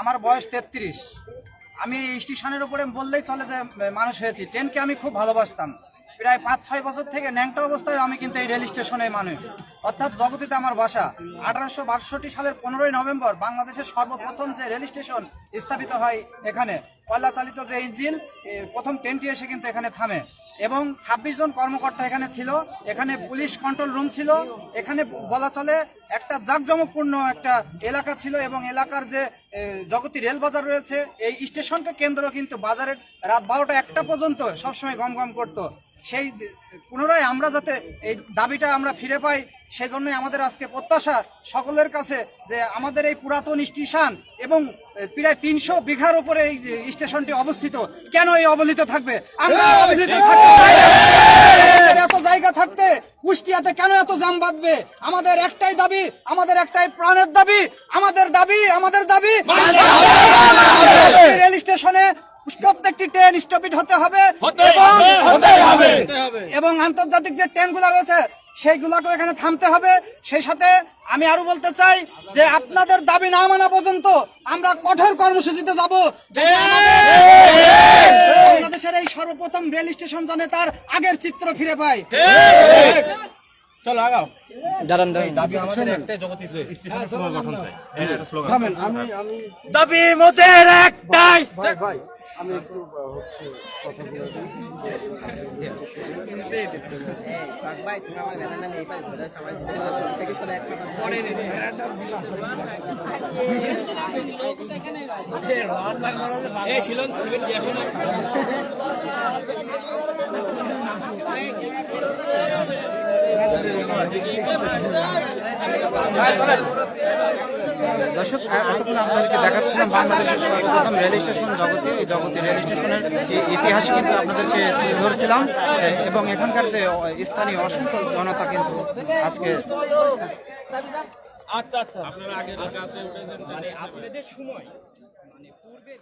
আমার বয়স তেত্রিশ। আমি স্টেশনের উপরে বললেই চলে যে মানুষ হয়েছি। ট্রেনকে আমি খুব ভালোবাসতাম। প্রায় পাঁচ ছয় বছর থেকে ন্যাংটা অবস্থায় আমি কিন্তু এই রেল স্টেশনে মানুষ। অর্থাৎ জগতিতে আমার বাসা। আঠারোশো বাষট্টি সালের পনেরোই নভেম্বর বাংলাদেশের সর্বপ্রথম যে রেল স্টেশন স্থাপিত হয় এখানে কয়লা চালিত যে ইঞ্জিন প্রথম ট্রেনটি এসে কিন্তু এখানে থামে। এবং ছাব্বিশ জন কর্মকর্তা এখানে ছিল। এখানে পুলিশ কন্ট্রোল রুম ছিল। এখানে বলা চলে একটা জাঁকজমকপূর্ণ একটা এলাকা ছিল এবং এলাকার যে জগতি জগতী রেল বাজার রয়েছে, এই স্টেশনকে কেন্দ্র কিন্তু বাজারের রাত বারোটা একটা পর্যন্ত সবসময় গম গম করতো। সেই পুনরায় আমরা যাতে এই দাবিটা আমরা ফিরে পাই সেজন্যই আমাদের আজকে প্রত্যাশা সকলের কাছে যে আমাদের এই পুরাতন স্টেশন এবং প্রায় তিনশো বিঘার উপরে এই স্টেশনটি অবস্থিত কেন এই অবহেলিত থাকবে? আমরা অবহেলিত থাকতে চাই এত জায়গা থাকতে কুষ্টিয়াতে কেন এত জাম বাঁধবে? আমাদের একটাই দাবি আমাদের একটাই প্রাণের দাবি আমাদের দাবি আমাদের দাবি। রেল স্টেশনে প্রত্যেকটি ট্রেন স্টপিট হতে হবে। এবং এবং আন্তর্জাতিক যে ট্রেনগুলো রয়েছে সেইগুলাকে এখানে থামতে হবে। সেই সাথে আমি আরও বলতে চাই যে আপনাদের দাবি না মানা পর্যন্ত আমরা কঠোর কর্মসূচিতে যাব। বাংলাদেশের এই সর্বপ্রথম রেল স্টেশন জানে তার আগের চিত্র ফিরে পায়। দাঁড়ান দাঁড়ান। থামেন আমি আমি দাবি মোদের একটাই। আমি একটু হচ্ছে কথা বলে দিই। সিভিল দিয়ে না দর্শক এতক্ষণ আপনাদেরকে দেখাচ্ছিলাম বাংলাদেশের সর্বপ্রথম রেল স্টেশন জগতে এই জগতে রেল স্টেশনের যে ইতিহাস কিন্তু আপনাদেরকে তুলে ধরছিলাম। এবং এখানকার যে স্থানীয় অসংখ্য জনতা কিন্তু আজকে আচ্ছা আচ্ছা। আপনারা আগে মানে আপনাদের সময় মানে পূর্বে